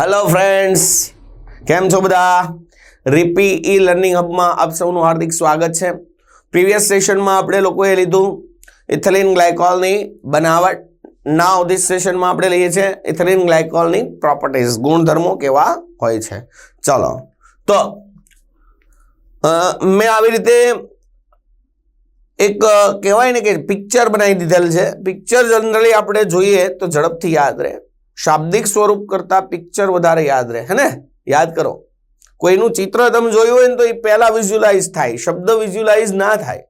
Hello friends કેમ છો બધા? રીપી ઈ લર્નિંગ હબમાં આપ સૌનું હાર્દિક સ્વાગત છે. પ્રીવિયસ સેશનમાં આપણે લોકોએ લીધું ઇથલિન ગ્લાયકોલની બનાવટ. નાવ ધીસ સેશનમાં આપણે લઈએ છીએ ઇથલિન ગ્લાયકોલની પ્રોપર્ટીઝ ગુણધર્મો કેવા હોય છે. ચલો. તો મેં આવી રીતે એક કહેવાય ને કે પિક્ચર બનાવી દીધેલ છે. પિક્ચર જનરલી આપણે જોઈએ તો ઝડપથી યાદ રહે. શાબ્દિક સ્વરૂપ કરતા પિક્ચર વધારે યાદ રહે, હે ને? યાદ કરો. કોઈનું ચિત્ર તમે જોયું હોય ને તો એ પહેલા વિઝ્યુલાઇઝ થાય. શબ્દ વિઝ્યુલાઇઝ ના થાય.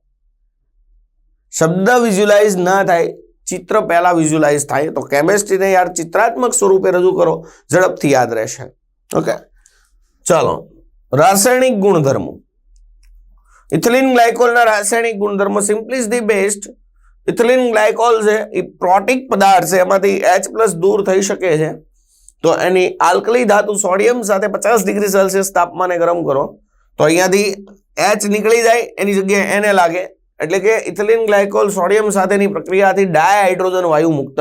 શબ્દ વિઝ્યુલાઇઝ ના થાય, ચિત્ર પહેલા વિઝ્યુલાઇઝ થાય. તો કેમેસ્ટ્રીને યાર ચિત્રાત્મક સ્વરૂપે રજૂ કરો, ઝડપથી યાદ રહેશે. ઓકે ચાલો. રાસાયણિક ગુણધર્મો. ઇથિલિન ગ્લાયકોલના રાસાયણિક ગુણધર્મો simply the best ethylene glycol છે, એ પ્રોટિક પદાર્થ છે, એમાંથી એચ પ્લસ દૂર થઈ શકે છે. તો એની આલ્કલી ધાતુ સોડિયમ સાથે પચાસ ડિગ્રી સેલ્સિયસ તાપમાને ગરમ કરો. તો અહીંયાથી એચ નીકળી જાય, એની જગ્યાએ એને લાગે. એટલે કે ઇથિલિન ગ્લાયકોલ સોડિયમ સાથેની પ્રક્રિયાથી ડાયહાઇડ્રોજન વાયુ મુક્ત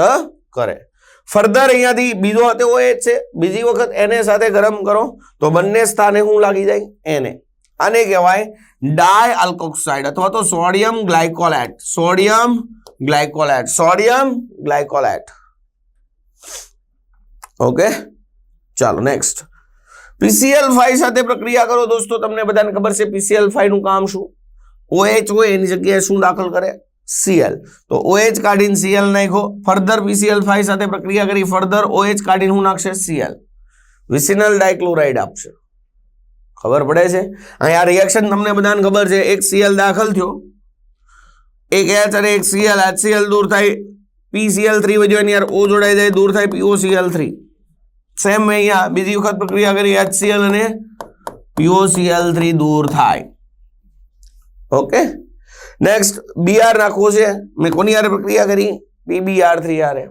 કરે. ફર્ધર અહીંયાથી બીજો હતો એ જ છે, બીજી વખત એને સાથે ગરમ કરો. તો બંને સ્થાને શું લાગી જાય? એને આને કહેવાય ડાય આલ્કોક્સાઇડ અથવા તો sodium glycolate sodium glycolate sodium glycolate okay? ચાલો નેક્સ્ટ પીસીએલ ફાઈવ સાથે પ્રક્રિયા કરો દોસ્તો, તમને બધાને ખબર છે પીસીએલ ફાઈવનું કામ શું? ઓએચ હોય એની જગ્યાએ શું દાખલ કરે? સીએલ તો ઓએચ કાઢીને સીએલ નાખો ફર્ધર પીસીએલ ફાઈવ સાથે પ્રક્રિયા કરી, ફર્ધર ઓએચ કાઢીને શું નાખશે સીએલ વિસિનલ ડાયક્લોરાઇડ આપશે. ખબર પડે છે? અહીંયા રિએક્શન તમને બધાને ખબર છે. એક સીએલ દાખલ થયો. એક એચ અને એક સીએલ. HCl દૂર થાય. પીસીએલ થ્રી વધ્યો એની યાર ઓ જોડાઈ જાય, દૂર થાય પીઓસીએલ થ્રી સેમ મેં અહીંયા બીજી વખત પ્રક્રિયા કરી HCl અને પીઓસીએલ થ્રી દૂર થાય. ઓકે નેક્સ્ટ બીઆર નાખવો છે. મેં કોની યારે પ્રક્રિયા કરી? પીબીઆર થ્રી યારે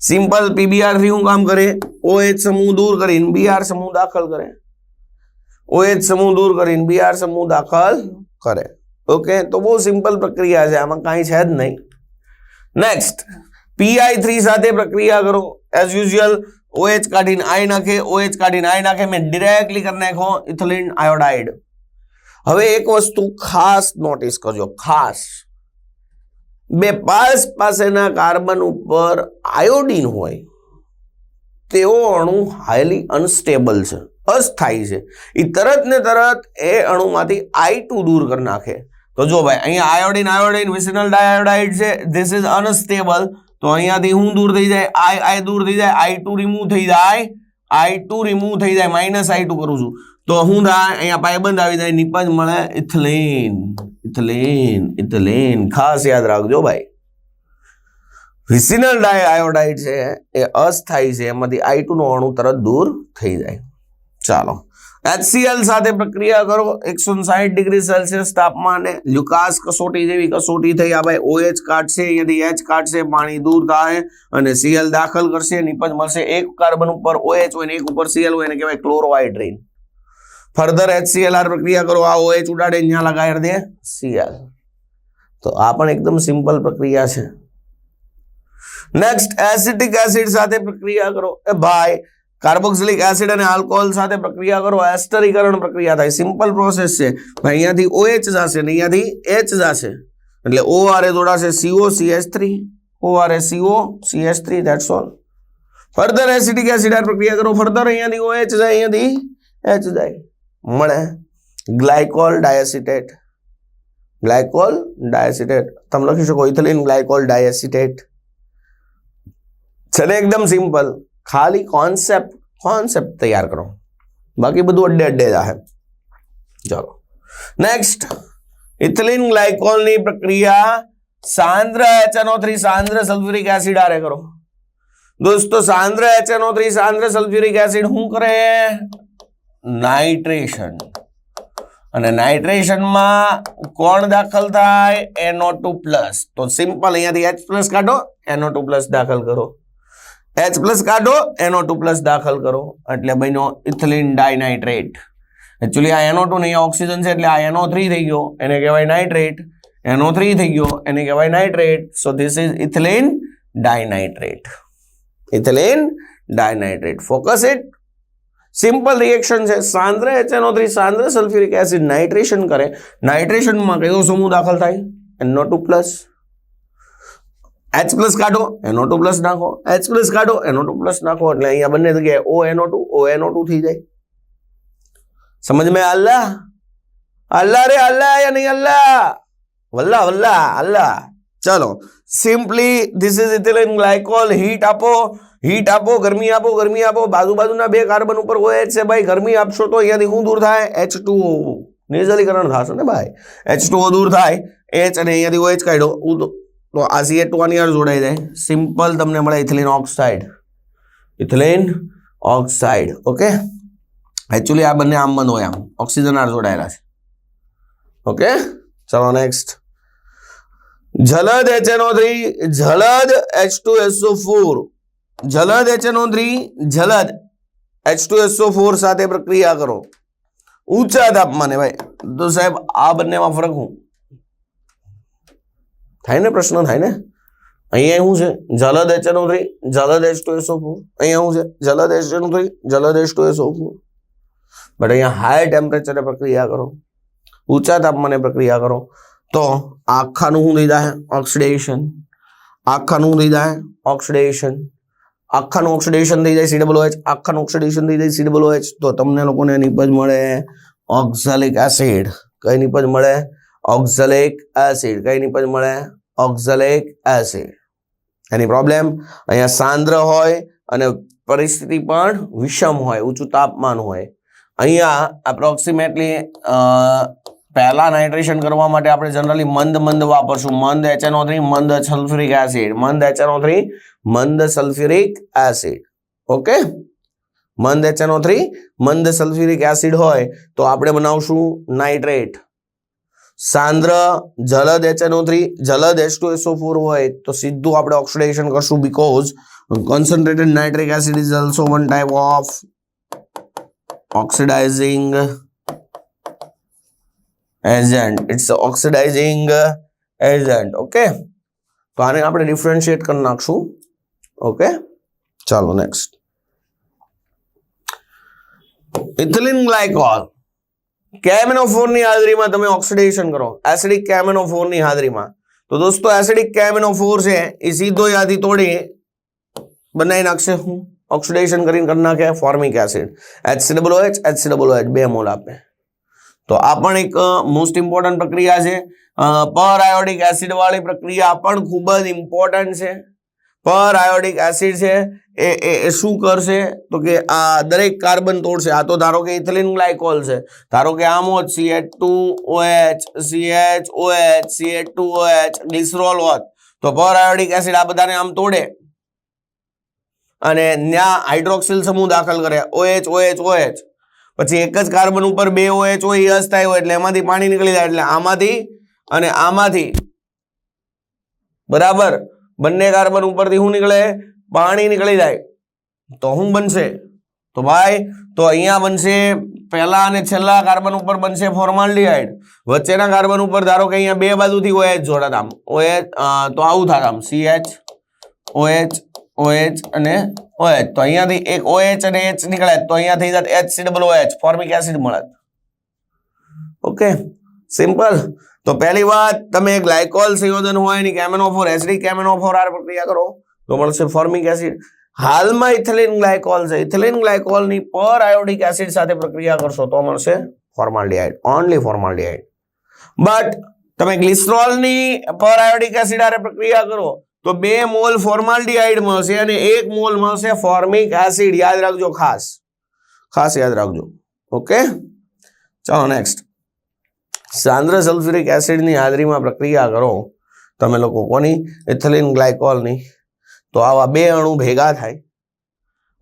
સિમ્પલ પીબીઆર થ્રી હું કામ કરે ઓએચ સમૂહ દૂર કરીને બીઆર સમૂહ દાખલ કરે ઓએચ સમૂહ દૂર કરીને બીઆર સમૂહ દાખલ કરે ઓકે તો બહુ સિમ્પલ પ્રક્રિયા છે આમાં કાંઈ છે જ નહીં નેક્સ્ટ પીઆઈ થ્રી સાથે પ્રક્રિયા કરો એઝ યુઝ્યુઅલ ઓએચ કાઢીને આઈ નાખે ઓએચ કાઢીને આઈ નાખે મેં ડિરેક્ટલી કરી નાખો ઇથિલિન આયોડાઇડ હવે એક વસ્તુ ખાસ નોટિસ કરજો ખાસ બે પાસ પાસેના કાર્બન ઉપર આયોડિન હોય તેવો અણુ હાઈલી અનસ્ટેબલ છે, અસ્થાયી છે. એ તરત ને તરત એ અણુમાંથી આઈ ટુ દૂર કરી નાખે. તો જો ભાઈ, અહીંયા આયોડીન, આયોડિન, વિસિનલ ડાયોડાઇડ છે ધીસ ઇઝ અનસ્ટેબલ તો અહીંયાથી હું દૂર થઈ જાય? આઈ આઈ દૂર થઈ જાય આઈ ટુ રિમૂવ થઈ જાય આઈ ટુ રિમૂવ થઈ જાય માઇનસ આઈ ટુ કરું છું. તો હું થાય અહીંયા પાયબંધ આવી જાય, નિપજ મળે ઇથિલિન ઇથિલિન ઇથિલિન. ખાસ યાદ રાખજો ભાઈ. વિસિનલ ડાયોડાઇડ છે, એ અસ્થાયી છે, એમાંથી આઈ ટુ નો અણુ તરત દૂર થઈ જાય. ચાલો. HCl સાથે પ્રક્રિયા કરો, એકસો સાહીઠ ડિગ્રી સેલ્સિયસ તાપમાને. લ્યુકાસ કસોટી જેવી કસોટી થઈ આ ભાઈ. OH કાઢશે, અહીંયાથી H કાઢશે, પાણી દૂર થાય અને Cl દાખલ કરશે, નિપજ મળશે એક કાર્બન ઉપર OH હોય ને એક ઉપર Cl હોય એને કહેવાય ક્લોરોહાઇડ્રેન. ફર્ધર એચસીએલઆર આર પ્રક્રિયા કરો. આ ઓએચ ઉડાડે ત્યાં લગાડી દે સીએલ તો આ પણ એકદમ સિમ્પલ પ્રક્રિયા છે. નેક્સ્ટ એસિટિક એસિડ સાથે પ્રક્રિયા કરો. એ ભાઈ કાર્બોક્સિલિક એસિડ અને આલ્કોહોલ સાથે પ્રક્રિયા કરો. એસ્ટરીકરણ પ્રક્રિયા થાય. સિમ્પલ પ્રોસેસ છે. ભાઈ, અહીંયાથી ઓએચ જશે ને અહીંયાથી એચ જશે. એટલે ઓઆરએ જોડાશે. CO CH3 O આર એ CO CH3 that's all further acetic acid પ્રક્રિયા કરો. ફર્ધર અહીંયાથી ઓએચ જાય, અહીંયાથી એચ જાય. મળે ગ્લાયકોલ ડાયસિટેટ ગ્લાયકોલ ડાયસિટેટ તમે લખી શકો ઇથિલિન ગ્લાયકોલ ડાયસિટેટ છે ને એકદમ સિમ્પલ ખાલી કોન્સેપ્ટ કોન્સેપ્ટ તૈયાર કરો બાકી બધું અડ્ડે અડ્ડે જાહે ચલો નેક્સ્ટ ઇથિલિન ગ્લાયકોલની પ્રક્રિયા સાંદ્ર HNO3 સાંદ્ર સલ્ફ્યુરિક એસિડ આરે કરો દોસ્તો સાંદ્ર HNO3 સાંદ્ર સલ્ફ્યુરિક એસિડ શું કરે નાઇટ્રેશન. અને નાઇટ્રેશનમાં કોણ દાખલ થાય? NO two plus. તો સિમ્પલ અહીંયાથી એચ પ્લસ કાઢો, એનો ટુ પ્લસ દાખલ કરો. એચ પ્લસ કાઢો, એનો ટુ પ્લસ દાખલ કરો. એટલે બન્યો ઇથલિન ડાયનાઇટ્રેટ. એકચ્યુઅલી આ એનો ટુ નહીં ઓક્સિજન છે, એટલે આ એનો થ્રી થઈ ગયો. એને કહેવાય નાઇટ્રેટ. એનો થ્રી થઈ ગયો, એને કહેવાય nitrate. So this is ethylene dinitrate. Ethylene dinitrate. Focus it simple reaction है, सांद्र एच एन थ्री सांद्र, सल्फ्यूरिक एसिड नाइट्रेशन करे। नाइट्रेशन में कयो समूह दाखल थे NO two plus H plus काटो एनओ टू प्लस नाखो। एच प्लस काटो एनओ टू प्लस नाखो। ए बने जगह O NO two O NO two थी जाए। समझ में अल्लाह अल्लाह रे अल्लाह या नहीं अल्लाह वल्ला वल्ला अल्लाह चलो simply this is ethylene glycol heat अपो heat આપો, ગરમી આપો ગરમી આપો બાજુ બાજુના બે કાર્બન ઉપર હોય છે ભાઈ, ગરમી આપશો તો અહીંયાથી શું દૂર થાય? એચ ટુ નિર્જલીકરણ થશે ને ભાઈ? એચ ટુ દૂર થાય એચ અને અહીંયાથી ઓએચ કાઢો. હું તો આ સી ટુ આની યાર જોડાઈ જાય. સિમ્પલ તમને મળે ethylene oxide ethylene oxide okay actually આ બંને આમ બંધ હોય આમ. ઓક્સિજન આર જોડાયેલા છે. ઓકે ચલો નેક્સ્ટ જલદ એચ એનઓ થ્રી જલદ H2SO4 જલદ HNO3 જલદ H2SO4 સાથે પ્રક્રિયા કરો. ઊંચા તાપમાને ભાઈ, તો સાહેબ આ બંનેમાં ફરક હું થાય ને પ્રશ્ન, થાય ને? અહીંયા શું છે? જલદ HNO3 જલદ H2SO4 અહીંયા શું છે? જલદ HNO3 જલદ H2SO4 બટ અહીંયા હાઈ ટેમ્પરેચરે પ્રક્રિયા કરો. ઊંચા તાપમાને પ્રક્રિયા કરો. તો આખાનું શું થઈ જાય? ઓક્સિડેશન આખાનું થઈ જાય? ઓક્સિડેશન આખાનું ઓક્સિડેશન થઈ જાય સીડબલ ઓએચ આખાનું ઓક્સિડેશન થઈ જાય સીડબલ ઓએચ તો તમને લોકોને નિપજ મળે ઓક્ઝાલિક એસિડ કઈ નિપજ મળે? ઓક્ઝાલિક એસિડ કઈ નિપજ મળે? ઓક્ઝાલિક એસિડ એની પ્રોબ્લેમ અહીંયા સાંદ્ર હોય અને પરિસ્થિતિ પણ વિષમ હોય, ઊંચું તાપમાન હોય. અહીંયા એપ્રોક્સિમેટલી પહેલા નાઇટ્રેશન કરવા માટે આપણે જનરલી મંદ મંદ વાપરશું. મંદ એચએનઓ થ્રી મંદ સલ્ફ્યુરિક એસિડ. મંદ એચએનઓ થ્રી મંદ સલ્ફ્યુરિક એસિડ. ઓકે? મંદ એચએનઓ થ્રી મંદ સલ્ફ્યુરિક એસિડ હોય તો આપણે બનાવશું નાઇટ્રેટ. સાંદ્ર જલદ એચએનઓ થ્રી જલદ H2SO4 હોય તો સીધું આપણે ઓક્સિડેશન કરશું because concentrated nitric acid is also one type of oxidizing agent. It's a oxidizing agent. Okay? તો આને આપણે ડિફરન્શિએટ કરી નાખશું ઓકે ચાલો નેક્સ્ટ ઇથિલિન ગ્લાયકોલ કેમેનોફોરની હાજરીમાં તમે ઓક્સિડેશન કરો એસિડિક કેમેનોફોરની હાજરીમાં તો દોસ્તો એસિડિક કેમેનોફોર છે એ સીધો યાદી તોડી બનાવી નાખશે હું ઓક્સિડેશન કરીને કરી નાખે ફોર્મિક એસિડ HCOOH HCOOH બે મોલ આપે તો આ પણ એક મોસ્ટ ઇમ્પોર્ટન્ટ પ્રક્રિયા છે. પર આયોડિક એસિડ વાળી પ્રક્રિયા પણ ખૂબ જ ઇમ્પોર્ટન્ટ છે. પર આયોડિક એસિડ છે, એ એ શું કરશે? તો કે આ દરેક કાર્બન તોડશે. આ તો ધારો કે ઇથિલિન ગ્લાયકોલ છે. ધારો કે આમ હોત C H two OH C H OH C H two OH glycerol હોત. તો પર આયોડિક એસિડ આ બધાને આમ તોડે. અને ત્યાં હાઇડ્રોક્સિલ સમૂહ દાખલ કરે. ઓએચ ઓએચ ઓએચ પછી એક જ કાર્બન ઉપર બે ઓએચ હોય યસ થાય હોય, એટલે એમાંથી પાણી નીકળી જાય, એટલે આમાંથી અને આમાંથી. બરાબર? બંને કાર્બન ઉપરથી શું નીકળે? પાણી નીકળી જાય. તો શું બનશે? તો ભાઈ, તો અહીંયા બનશે પહેલા અને છેલ્લા કાર્બન ઉપર બનશે ફોર્માલ્ડિહાઇડ. વચ્ચેના કાર્બન ઉપર ધારો કે અહીંયા બે બાજુથી ઓએચ જોડાતા. આમ ઓએચ તો આવું આમ. સીએચ ઓએચ ઓએચ અને ઓએચ તો અહીંયાથી એક ઓએચ અને એચ નીકળે તો અહીંયા થઈ જાય H C double OH formic acid મળે. ઓકે સિમ્પલ તો પહેલી વાત, તમે ગ્લાયકોલ સંયોજન હોય એની કેમેનોફોર એસિડિક કેમેનોફોર આર પ્રક્રિયા કરો, તો મળશે ફોર્મિક એસિડ હાલમાં ઇથિલિન ગ્લાયકોલ છે. ઇથિલિન ગ્લાયકોલની પર આયોડિક એસિડ સાથે પ્રક્રિયા કરશો તો મળશે ફોર્માલ્ડિહાઇડ ઓનલી ફોર્માલ્ડિહાઇડ બટ તમે ગ્લિસરોલની પર આયોડિક એસિડ આરે પ્રક્રિયા કરો તો બે મોલ ફોર્માલ્ડિહાઇડ મળશે અને એક મોલ મળશે ફોર્મિક એસિડ. યાદ રાખજો ખાસ. ખાસ યાદ રાખજો. ઓકે? ચાલો નેક્સ્ટ સાંદ્ર સલ્ફ્યુરિક એસિડની હાજરીમાં પ્રક્રિયા કરો. તમે લોકો કોની? એથલિન ગ્લાયકોલની. તો આવા બે અણુ ભેગા થાય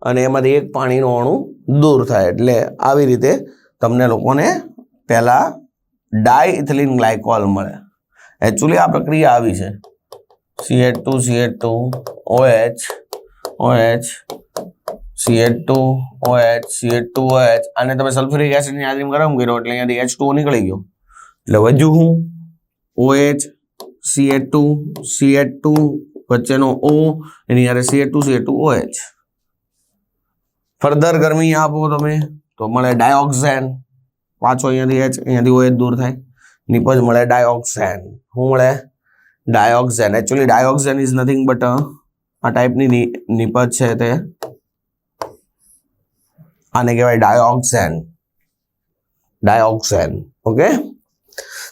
અને એમાંથી એક પાણીનો અણુ દૂર થાય. એટલે આવી રીતે તમને લોકોને પહેલાં ડાય ઇથિલિન ગ્લાયકોલ મળે. એકચ્યુઅલી આ પ્રક્રિયા આવી છે. C H two C H two OH OH C H two OH C H two OH અને તમે સલ્ફ્યુરિક એસિડની હાજરીમાં ગરમ કર્યો એટલે અહીંયાથી એચ ટુ નીકળી ગયો. એટલે વધ્યું હું? OH CH two CA two વચ્ચેનો ઓ એની હારે CH two CH two OH further ગરમી આપો તમે. તો મળે ડાયોક્સેન પાછો અહીંયાથી એચ અહીંયાથી ઓએચ દૂર થાય. નિપજ મળે ડાયોક્સેન શું મળે dioxane actually dioxane is nothing but આ ટાઈપની નિપજ છે તે. આને કહેવાય ડાયોક્સેન ડાયોક્સેન ઓકે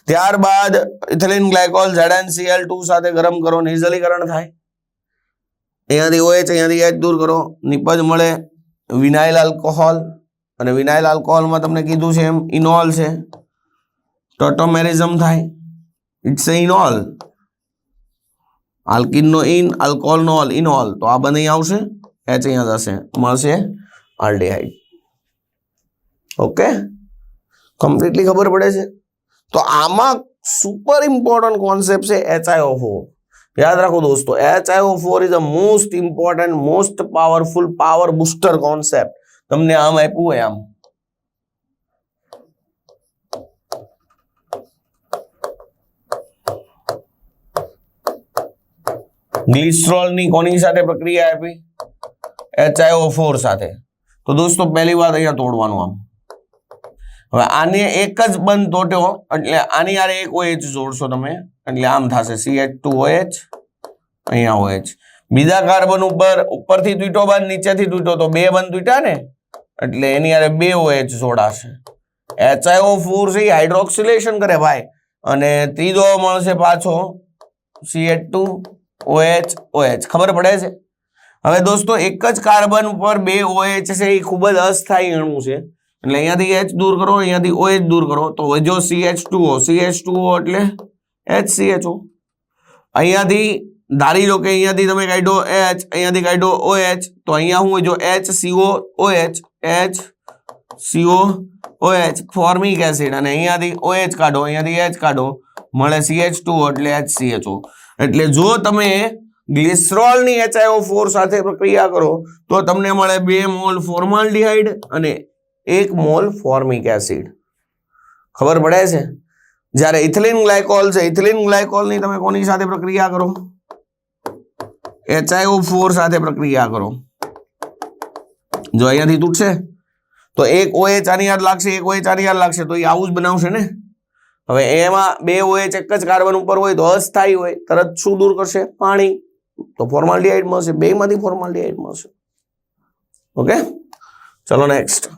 ત્યારબાદ ઇથિલિન ગ્લાયકોલ ZnCl2 સાથે ગરમ કરો નિઝલીકરણ થાય. અહીંયાથી OH અહીંયાથી H દૂર કરો. નિપજ મળે વિનાઇલ આલ્કોહોલ અને વિનાઇલ આલ્કોહોલમાં તમને કીધું છે એમ ઇનોલ છે. ટોટોમેરિઝમ થાય. ઇટ્સ ઇનોલ આલ્કિનનો ઇન, આલ્કોહોલનો ઓલ. ઇનોલ તો આ બંને આવશે. એચ અહીંયા જશે. મળશે આલ્ડિહાઇડ. ઓકે? કમ્પ્લીટલી ખબર પડે છે? તો આમાં સુપર ઇમ્પોર્ટન્ટ કોન્સેપ્ટ છે એચઆઈઓ ફોર યાદ રાખો દોસ્તો HIO four is a most important most powerful power booster concept તમને આમ આપ્યું હોય આમ. ગ્લિસરોલની કોની સાથે પ્રક્રિયા આપી? એચઆઈઓ ફોર સાથે. તો દોસ્તો, પહેલી વાત અહીંયા તોડવાનું આમ. હવે આને એક જ બંધ તોટ્યો એટલે આની યારે એક ઓએચ જોડશો તમે. એટલે આમ થશે. સીએચ ટુ ઓએચ, અહીંયા ઓએચ. બીજા કાર્બન ઉપર, ઉપરથી તૂટ્યો બંધ નીચેથી તૂટ્યો, તો બે બંધ તૂટ્યા ને? એટલે એની યારે બે ઓએચ જોડાશે. HiO4 છે હાઇડ્રોક્સિલેશન કરે ભાઈ. અને ત્રીજો મળશે પાછો CH2 OH OH ખબર પડે છે? હવે દોસ્તો, એક જ કાર્બન ઉપર બે OH છે, એ ખૂબ જ અસ્થાયી અણુ છે. એટલે અહીંયાથી H દૂર કરો, અહીંયાથી OH દૂર કરો. તો જો CH2O CH2O એટલે HCHO અહીંયાથી ધારી લો કે અહીંયાથી તમે કાઢો H, અહીંયાથી કાઢો OH તો અહીંયા હું જો HCO OH CO OH formic acid અને અહીંયાથી OH કાઢો, અહીંયાથી H કાઢો. મળે CH2O એટલે HCHO એટલે જો તમે ગ્લિસરોલની HiO4 સાથે પ્રક્રિયા કરો, તો તમને મળે બે મોલ ફોર્માલ્ડિહાઇડ અને એક મોલ ફોર્મિક એસિડ. ખબર પડે છે? જ્યારે ઇથિલિન ગ્લાયકોલ છે, ઇથિલિન ગ્લાયકોલની તમે કોની સાથે પ્રક્રિયા કરો? એચઆઈઓ ફોર સાથે પ્રક્રિયા કરો. જો અહીંયાથી તૂટશે, તો એક ઓએચ આની યાદ લાગશે, એક ઓએચ આની યાદ લાગશે, તો એ આવું જ બનાવશે ને? હવે એમાં બે ઓએચ એક જ કાર્બન ઉપર હોય તો અસ્થાયી હોય, તરત શું દૂર કરશે? પાણી. તો ફોર્માલિડીહાઇડ મળશે. બેમાંથી ફોર્માલિડીહાઇડ મળશે. ઓકે ચલો નેક્સ્ટ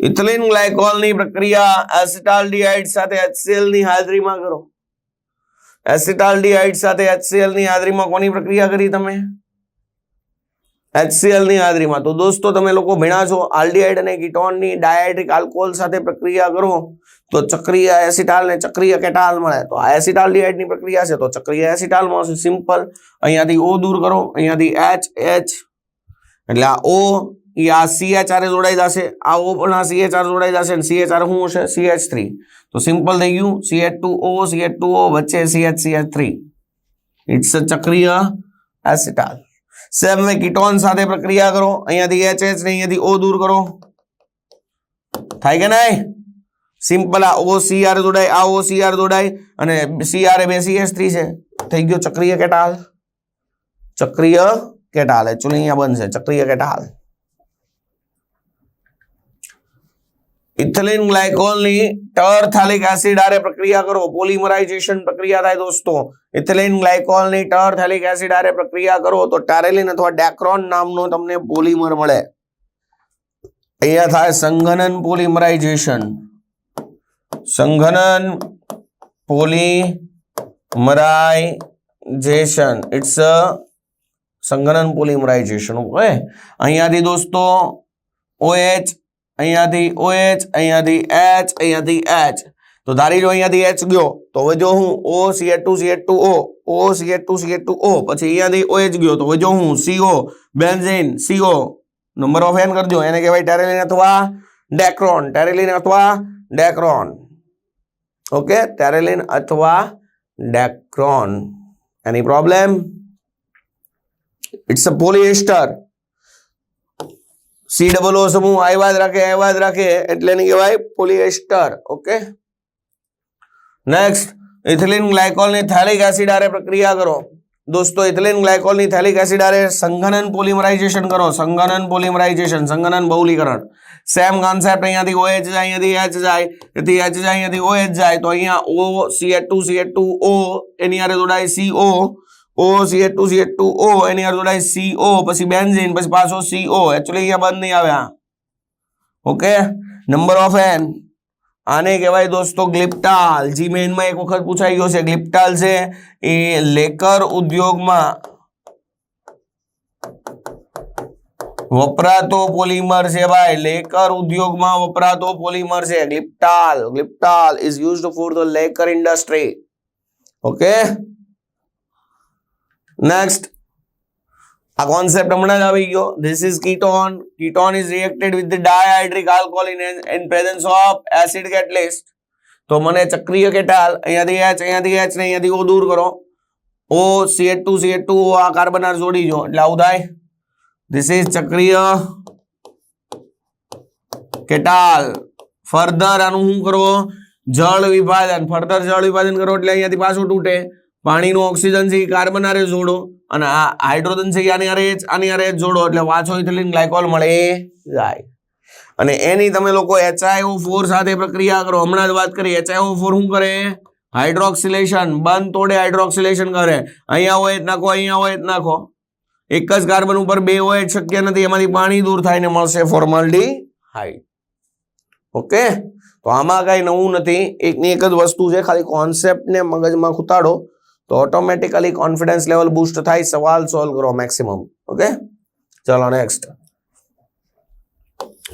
ઇથિલિન ગ્લાયકોલની પ્રક્રિયા એસિટાલ્ડિહાઇડ સાથે HCl ની હાજરીમાં કરો. એસિટાલ્ડિહાઇડ સાથે HCl ની હાજરીમાં કોની પ્રક્રિયા કરી તમે? HCl ની હાજરીમાં. તો દોસ્તો, તમે લોકો ભણ્યા છો. આલ્ડીહાઇડ અને કીટોનની ડાયરેક્ટ આલ્કોહોલ સાથે પ્રક્રિયા કરો, તો ચક્રીય એસિટાલ ને ચક્રીય કેટાલ મળે. તો આ એસિટાલ્ડિહાઇડની પ્રક્રિયા છે, તો ચક્રીય એસિટાલ મળશે સિમ્પલ. અહીંયાથી ઓ દૂર કરો. અહીંયાથી એચ એચ એટલે આ ઓ એ આ CHR એ જોડાઈ જશે. આ ઓ પણ આ CHR જોડાઈ જશે અને CHR શું હશે? CH3 તો સિમ્પલ થઈ ગયું. CH2O CH2O વચ્ચે CH3 ઇટ્સ અ ચક્રીય એસિટાલ. સેમ વે કીટોન સાથે પ્રક્રિયા કરો. અહીંયાથી HH ને અહીંયાથી ઓ દૂર કરો. થાય કે નહીં? સિમ્પલ આ ઓ સીઆર જોડાય, આ OCR જોડાય અને સીઆર એ બે CH3 છે. થઈ ગયો ચક્રીય કેટાલ. ચક્રીય કેટાલ. એકચ્યુઅલી અહીંયા બનશે ચક્રીય કેટાલ. ઇથિલિન ગ્લાયકોલની ટર્થાલિક એસિડ આરે પ્રક્રિયા કરો. પોલિમરાઇઝેશન પ્રક્રિયા થાય દોસ્તો. ઇથિલિન ગ્લાયકોલની ટર્થાલિક એસિડ આરે પ્રક્રિયા કરો તો ટારેલિન અથવા ડેક્રોન નામનો તમને પોલિમર મળે. અહીંયા થાય સંઘનન પોલિમરાઇઝેશન. સંઘનન પોલિમરાઇઝેશન. ઇટ્સ અ સંઘનન પોલિમરાઇઝેશન. ઓકે અહીંયાથી દોસ્તો OH અહીંયાથી OH અહીંયાથી H અહીંયાથી H તો ધારી લો અહીંયાથી H ગયો, તો હવે જો હું O CH2 CH2O O CH2 CH2O પછી અહીંયાથી OH ગયો, તો હવે જો હું CO benzene CO number of N કરજો, એને કહેવાય ટેરેલિન અથવા ડેક્રોન. ટેરેલિન અથવા ડેક્રોન. ઓકે, ટેરેલિન અથવા Dacron. Any problem? It's a polyester C double O સમૂહ આવ્યા જ રાખે આવ્યા જ રાખે એટલે એની કહેવાય પોલિએસ્ટર ઓકે નેક્સ્ટ ઇથિલિન ગ્લાયકોલની થેલિક એસિડ આરે પ્રક્રિયા કરો દોસ્તો ઇથિલિન ગ્લાયકોલની થેલિક એસિડ આરે સંઘનન પોલિમરાઇઝેશન કરો સંઘનન પોલિમરાઇઝેશન સંઘનન બહુલીકરણ સેમ કોન્સેપ્ટ અહીંયાથી OH જાય અહીંયાથી H જાય અહીંયાથી H જાય અહીંયાથી OH જાય તો અહીંયા O CH2 CH2 O એની હારે જોડાય CO O CH2 CH2 O, એની હારે જોડાય CO પછી બેન્ઝીન પછી પાછો CO એકચ્યુઅલી અહીંયા બંધ નહીં આવે આ. ઓકે નંબર ઓફ એન આને કહેવાય દોસ્તો ગ્લિપ્ટાલ. જી મેઇનમાં એક વખત પૂછાઈ ગયો છે. ગ્લિપ્ટાલ છે એ લેકર ઉદ્યોગમાં વપરાતો પોલિમર છે ભાઈ. લેકર ઉદ્યોગમાં વપરાતો પોલિમર છે. Glyptal. Glyptal is used for the lacquer industry okay next આ કોન્સેપ્ટ હમણાં જ આવી ગયો. This is ketone ketone is reacted with the dihydric alcohol in in presence of acid catalyst તો મને ચક્રીય કેટાલ, અહીંયાથી એચ અહીંયાથી એચ ને અહીંયાથી ઓ દૂર કરો. O CH two C H two આ કાર્બન આર જોડી જો. એટલે આવું થાય. ધીસ ઇઝ ચક્રીય કેટાલ. ફર્ધર આનું શું કરો જળ વિભાજન. ફર્ધર જળ વિભાજન કરો એટલે અહીંયાથી પાછું તૂટે. પાણીનું ઓક્સિજન છે એ કાર્બન આરે જોડો અને આ હાઇડ્રોજન છે આની આરે આની આરે જોડો. એટલે વાછો ઇથિલિન ગ્લાયકોલ મળે જાય. અને એની તમે લોકો HiO4 સાથે પ્રક્રિયા કરો. હમણાં જ વાત કરી. HiO4 શું કરે? હાઇડ્રોક્સિલેશન બંધ તોડે હાઇડ્રોક્સિલેશન કરે. અહીંયા હોય નાખો, અહીંયા હોય નાખો. એક જ કાર્બન ઉપર બે હોય શક્ય નથી. એમાંથી પાણી દૂર થાય ને મળશે ફોર્માલ્ડીહાઇડ ઓકે? તો આમાં કઈ નવું નથી. એકની એક જ વસ્તુ છે. ખાલી કોન્સેપ્ટને મગજમાં ખૂતાડો તો ઓટોમેટિકલી કોન્ફિડન્સ લેવલ બૂસ્ટ થાય સવાલ સોલ્વ કરો મેક્સિમમ ઓકે ચલો નેક્સ્ટ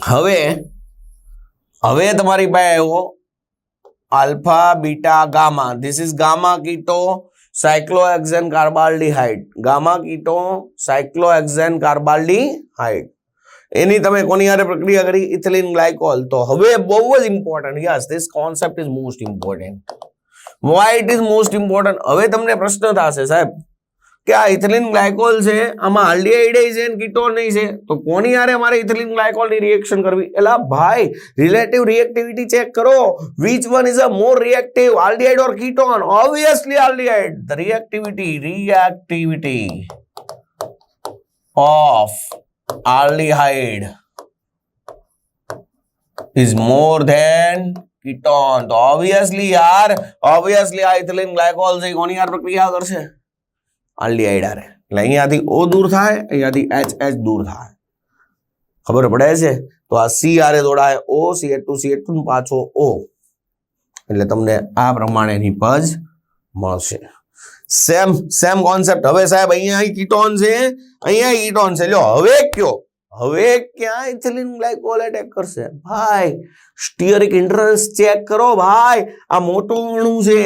હવે હવે તમારી પાસે આવ્યો alpha beta gamma this is gamma keto cyclohexane carbaldehyde gamma keto cyclohexane carbaldehyde એની તમે કોની હારે પ્રક્રિયા કરી? ઇથિલિન ગ્લાયકોલ તો હવે બહુ જ important yes this concept is most important why it is most important હવે તમને પ્રશ્ન થશે, સાહેબ, કે આ ઇથિલિન ગ્લાયકોલ છે, આમાં આલ્ડીહાઇડ છે ને કીટોન નહીં છે, તો કોની હારે મારે ઇથિલિન ગ્લાયકોલની રિએક્શન કરવી? એલા ભાઈ રિલેટિવ રિએક્ટિવિટી ચેક કરો. Which one is a more reactive, aldehyde or ketone? Obviously aldehyde. The reactivity reactivity of aldehyde is more than ketone તો obviously યાર, obviously આ ઇથિલિન ગ્લાયકોલ છે, કોની યાર પ્રક્રિયા કરશે? આલ્ડીહાઇડ આરે એટલે અહીંયાથી ઓ દૂર થાય, અહીંયાથી એચ એચ દૂર થાય. ખબર પડે છે? તો આ સી આરે દોડાય O C at two C at two પાછો ઓ એટલે તમને આ પ્રમાણેની પજ મળશે. સેમ સેમ કોન્સેપ્ટ હવે સાહેબ, અહીંયા કીટોન છે, અહીંયા કીટોન છે. લ્યો, હવે કયો? હવે ક્યાં ઇથિલિન ગ્લાયકોલ એટેક કરશે? ભાઈ સ્ટીયરિક ઇન્ટરેસ્ટ ચેક કરો ભાઈ, આ મોટું અણુ છે.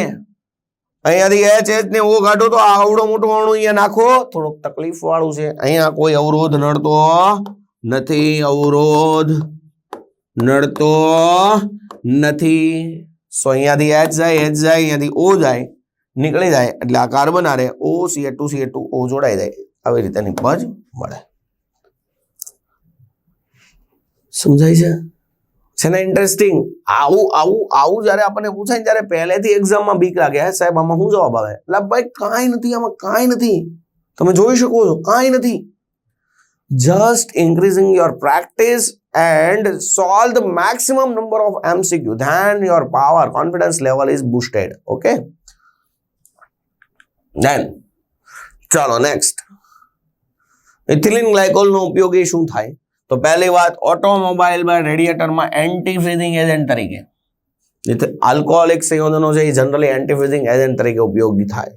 અહીંયાથી એચ એચ ને ઓ કાઢો તો આ આવડો મોટો અણુ અહીંયા નાખો. થોડોક તકલીફ વાળું છે. અહીંયા કોઈ અવરોધ નડતો નથી, અવરોધ નડતો નથી. સો અહીંયાથી એચ જાય એચ જાય, અહીંયાથી ઓ જાય, નીકળી જાય. એટલે આ કાર્બન આરે O C two C two O જોડાઈ જાય. આવી રીતેની પજ મળે. સમજાય છે? છે ને ઇન્ટરેસ્ટિંગ આવું આવું આવું જ્યારે આપણને પૂછાય ને ત્યારે પહેલેથી એક્ઝામમાં બીક લાગે. હે સાહેબ, આમાં શું જવાબ આવે? એટલે ભાઈ, કાંઈ નથી, આમાં કાંઈ નથી. તમે જોઈ શકો છો, કાંઈ નથી. Just increasing your practice and solve the maximum number of MCQ then your power, confidence level is boosted. Okay? Then, ચાલો નેક્સ્ટ ઇથિલિન ગ્લાયકોલ નો ઉપયોગ એ શું થાય? તો પહેલી વાત ઓટોમોબાઈલમાં રેડિએટરમાં એન્ટી ફ્રીઝિંગ એજન્ટ તરીકે આલ્કોહોલિક સંયોજનો છે એ જનરલી એન્ટી ફ્રીઝિંગ એજન્ટ તરીકે ઉપયોગી થાય.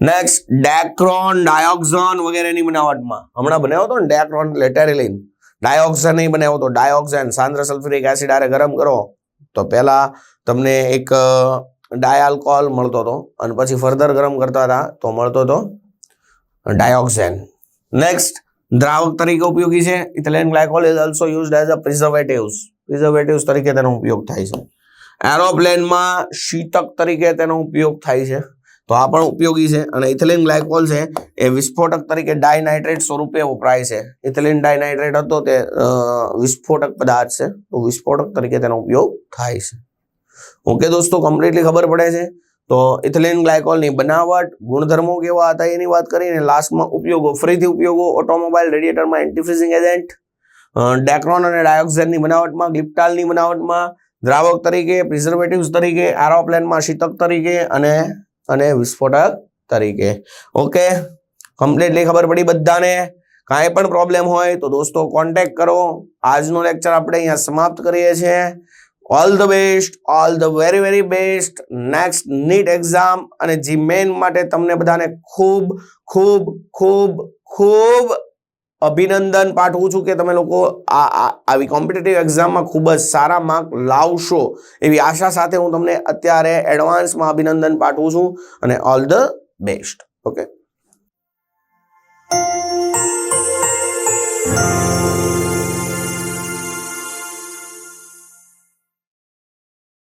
નેક્સ્ટ ડેક્રોન ડાયોક્ઝોન વગેરેની બનાવટમાં. હમણાં બનાવ્યો હતો ને ડેક્રોન લેટેરિલિન ડાયોક્ઝન નહીં બનાવ્યો તો ડાયોક્ઝન સાંદ્ર સલ્ફ્યુરિક એસિડ આરે ગરમ કરો. તો પહેલાં તમને એક ડાયાલ્કોહોલ મળતો હતો અને પછી ફર્ધર ગરમ કરતા હતા તો મળતો હતો ડાયોક્ઝેન નેક્સ્ટ દ્રાવક તરીકે ઉપયોગી છે. Ethylene glycol is also used as a preservatives preservatives તરીકે તેનો ઉપયોગ થાય છે. એરોપ્લેનમાં શીતક તરીકે તેનો ઉપયોગ થાય છે. તો આ પણ ઉપયોગી છે. અને ઇથિલિન ગ્લાયકોલ છે એ વિસ્ફોટક તરીકે ડાયનાઇટ્રેટ સ્વરૂપે વપરાય છે. ઇથિલિન ડાયનાઇટ્રેટ હતો તે વિસ્ફોટક પદાર્થ છે. તો વિસ્ફોટક તરીકે તેનો ઉપયોગ થાય છે. ઓકે દોસ્તો કમ્પ્લીટલી ખબર પડે છે. તો ઇથિલિન ગ્લાયકોલની બનાવટ, ગુણધર્મો કેવા હતા એની વાત કરીને લાસ્ટમાં ઉપયોગો, ફરીથી ઉપયોગો ઓટોમોબાઈલ રેડિએટરમાં એન્ટીફ્રીઝિંગ એજન્ટ ડેક્રોન અને ડાયોક્સાઇડની બનાવટમાં ગ્લિપ્ટાલની બનાવટમાં, દ્રાવક તરીકે પ્રિઝર્વેટિવ્સ તરીકે એરોપ્લેનમાં શીતક તરીકે અને અને વિસ્ફોટક તરીકે. ઓકે કમ્પ્લીટલી ખબર પડી બધાને? કાંઈ પણ પ્રોબ્લેમ હોય તો દોસ્તો કોન્ટેક્ટ કરો. આજનો લેક્ચર આપણે અહીંયા સમાપ્ત કરીએ છીએ. All the best all the very very best next NEET exam અને જી મેન માટે તમને બધાને ખૂબ ખૂબ ખૂબ ખૂબ અભિનંદન પાઠવું છું કે તમે લોકો આ આવી કોમ્પિટિટિવ એક્ઝામમાં ખૂબ જ સારા માર્ક લાવશો. એવી આશા સાથે હું તમને અત્યારે એડવાન્સમાં અભિનંદન પાઠવું છું અને ઓલ ધ બેસ્ટ ઓકે